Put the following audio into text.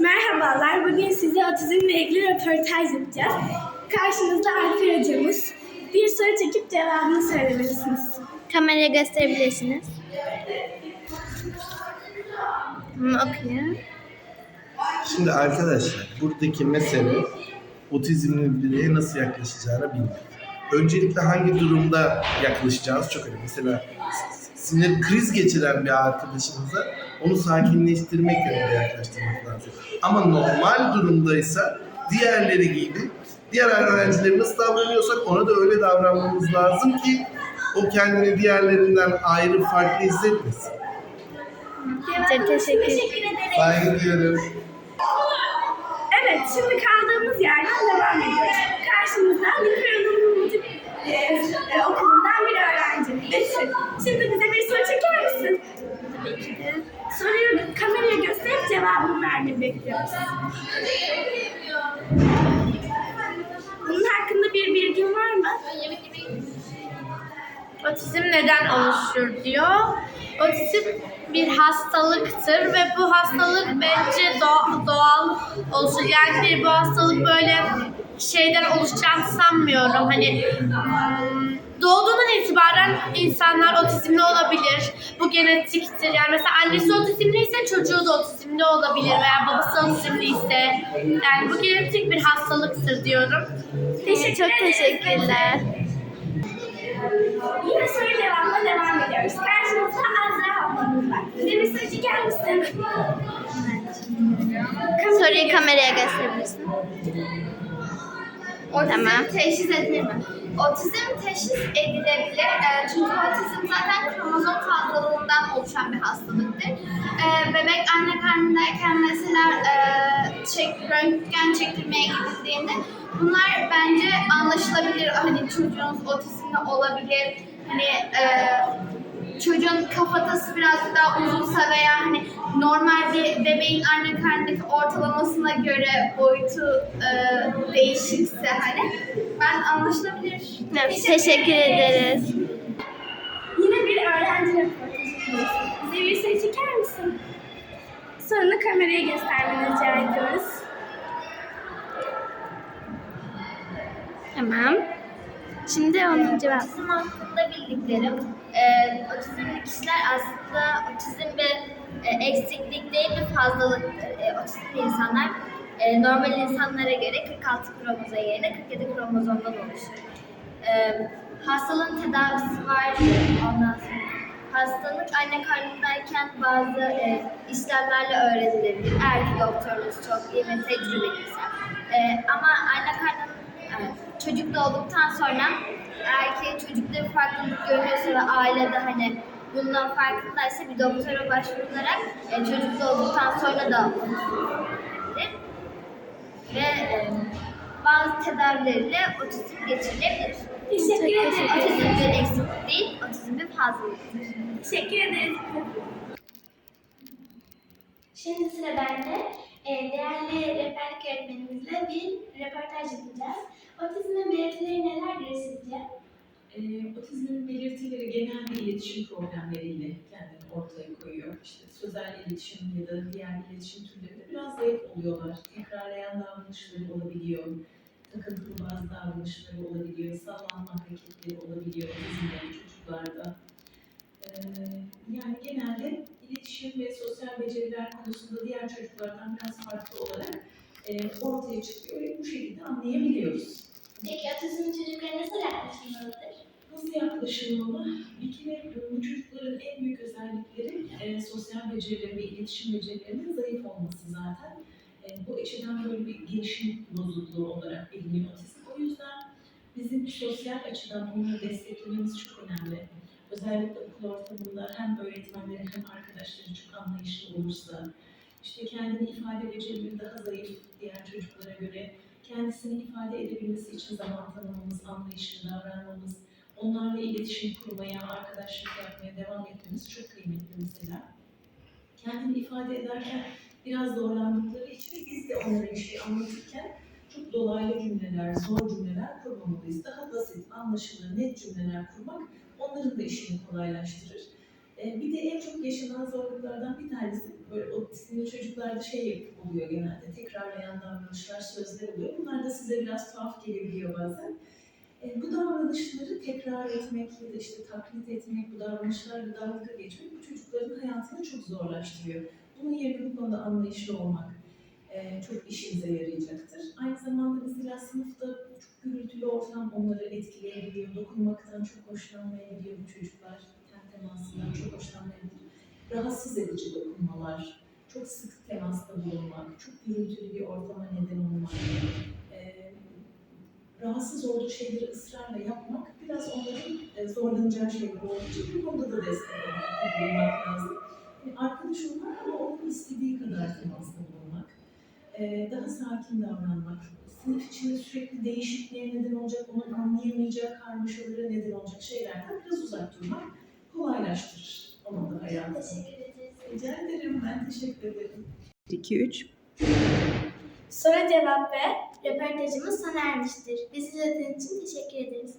Merhabalar, bugün size otizmle ilgili röportaj yapacağız. Karşınızda Alper hocamız. Bir soru çekip cevabını söylemelisiniz. Kameraya gösterebilirsiniz. Okuyun. Şimdi arkadaşlar buradaki mesele otizmli bireye nasıl yaklaşacağını bilmek. Öncelikle hangi durumda yaklaşacağız çok önemli. Mesela sinir kriz geçiren bir arkadaşımıza onu sakinleştirmek yönünde yaklaştırmak lazım. Ama normal durumdaysa diğerleri gibi diğer öğrencileri nasıl davranıyorsak ona da öyle davranmamız lazım ki o kendini diğerlerinden ayrı farklı hissetmesin. Çok teşekkür Teşekkür ederim. Saygı duyuyorum. Evet, şimdi kaldığımız yerden devam ediyoruz. Karşımızda Nilüfer Müzik e, e, okulundan bir öğrenci. Şimdi bize bir soru çeker misin? Soruyu kameraya gösterip cevabını vermeni bekliyoruz. Bunun hakkında bir bilgin var mı? Otizm neden oluşur diyor. Otizm bir hastalıktır ve bu hastalık bence doğa- doğal oluşur. Yani bu hastalık böyle şeyden oluşacağını sanmıyorum. Hani hmm, doğduğundan itibaren insanlar otizmli olabilir. Bu genetiktir. Yani mesela annesi otizmliyse çocuğu da otizmli olabilir veya babası otizmliyse. Yani bu genetik bir hastalıktır diyorum. Teşekkür Çok teşekkürler. Yine soru cevabına devam ediyoruz. Karşımızda Azra ablamız var. Bize soru çeker misin? Soruyu kameraya gösterebilirsin. Tamam. teşhis edilir mi? Otizm teşhis edilebilir. Ee, çünkü otizm zaten kromozom fazlalığından oluşan bir hastalıktır. Ee, bebek anne karnındayken mesela e, çek, röntgen çektirmeye gidildiğinde bunlar bence anlaşılabilir. Hani çocuğunuz otizmli olabilir. Hani e, çocuğun kafatası birazcık daha uzunsa veya hani normal bir bebeğin anne karnındaki ortalamasına göre boyutu e, değişikse hani ben anlaşılabilir. Evet, teşekkür ederiz. Yine bir öğrenci röportajındayız. Bize bir soru çeker misin? Sorunu kameraya göstermeni rica ediyoruz. Tamam. Şimdi onun cevabı. Otizm hakkında bildiklerim, e, otizmli kişiler aslında otizm bir e, eksiklik değil bir fazlalıktır. E, otizmli insanlar e, normal insanlara göre 46 kromozom yerine 47 kromozomdan oluşur. E, hastalığın tedavisi var. Ondan sonra hastalık anne karnındayken bazı e, işlemlerle öğrenilebilir. Eğer ki doktorunuz çok iyi ve tecrübeliyse. E, ama anne karnının Evet. Çocuk doğduktan sonra ki çocukta farklılık görüyorsa ve ailede hani bundan farkındaysa bir doktora başvurularak e, çocuk doğduktan sonra da ve e, bazı tedavileriyle otizm geçirilebilir. Teşekkür ederim. Otizm bir eksiklik değil, otizm bir fazlalıktır. Teşekkür ederiz. Şimdi sıra bende. Ee, değerli rehberlik öğretmenimizle bir röportaj yapacağız. Otizmin belirtileri nelerdir sizce? Ee, otizmin belirtileri genelde iletişim problemleriyle kendini ortaya koyuyor. İşte sözel iletişim ya da diğer iletişim türlerinde biraz zayıf oluyorlar. Tekrarlayan davranışları olabiliyor. Takıntılı bazı davranışları olabiliyor. Sallanma hareketleri olabiliyor otizmli çocuklarda. Ee, yani genelde iletişim ve sosyal beceriler konusunda diğer çocuklardan biraz farklı olarak e, ortaya çıkıyor bu şekilde anlayabiliyoruz. Peki otizmli çocuklara nasıl yaklaşılmalıdır? Nasıl yaklaşılmalı? Bir kere bu çocukların en büyük özellikleri e, sosyal becerileri ve iletişim becerilerinin zayıf olması zaten. E, bu açıdan böyle bir gelişim bozukluğu olarak biliniyor otizm. O yüzden bizim sosyal açıdan onları desteklememiz çok önemli. Özellikle okul ortamında hem öğretmenleri hem arkadaşları çok anlayışlı olursa, işte kendini ifade becerileri daha zayıf diğer çocuklara göre kendisini ifade edebilmesi için zaman tanımamız, anlayışlı davranmamız, onlarla iletişim kurmaya, arkadaşlık yapmaya devam etmemiz çok kıymetli mesela. Kendini ifade ederken biraz zorlandıkları için biz de onlara bir şey anlatırken çok dolaylı cümleler, zor cümleler kurmamalıyız. Daha basit, anlaşılır, net cümleler kurmak onların da işini kolaylaştırır. Ee, Bir de en çok yaşanan zorluklardan bir tanesi böyle otizmli çocuklarda şey oluyor genelde tekrarlayan davranışlar, sözler oluyor. Bunlar da size biraz tuhaf gelebiliyor bazen. E, bu davranışları tekrar etmek ya da işte taklit etmek, bu davranışlarla dalga geçmek bu çocukların hayatını çok zorlaştırıyor. Bunun yerine bu konuda anlayışlı olmak e, çok işinize yarayacaktır. Aynı zamanda mesela sınıfta çok gürültülü ortam onları etkileyebiliyor. Dokunmaktan çok hoşlanmayabiliyor bu çocuklar. Temasından çok hoşlanmayabilir. Rahatsız edici dokunmalar, çok sık temasta bulunmak, çok gürültülü bir ortama neden olmak, e, rahatsız olduğu şeyleri ısrarla yapmak biraz onların e, zorlanacağı şeyler olduğu için bu konuda da destek olmak, lazım. Yani arkadaş olmak ama onun istediği kadar temasta bulunmak, e, daha sakin davranmak, sınıf içinde sürekli değişikliğe neden olacak, onun anlayamayacağı karmaşalara neden olacak şeylerden biraz uzak durmak kolaylaştırır onun da hayatını. Teşekkür ederiz. Rica ederim, ben teşekkür ederim. 2 3 Soru cevap ve röportajımız sona ermiştir. Bizi izlediğiniz için teşekkür ederiz.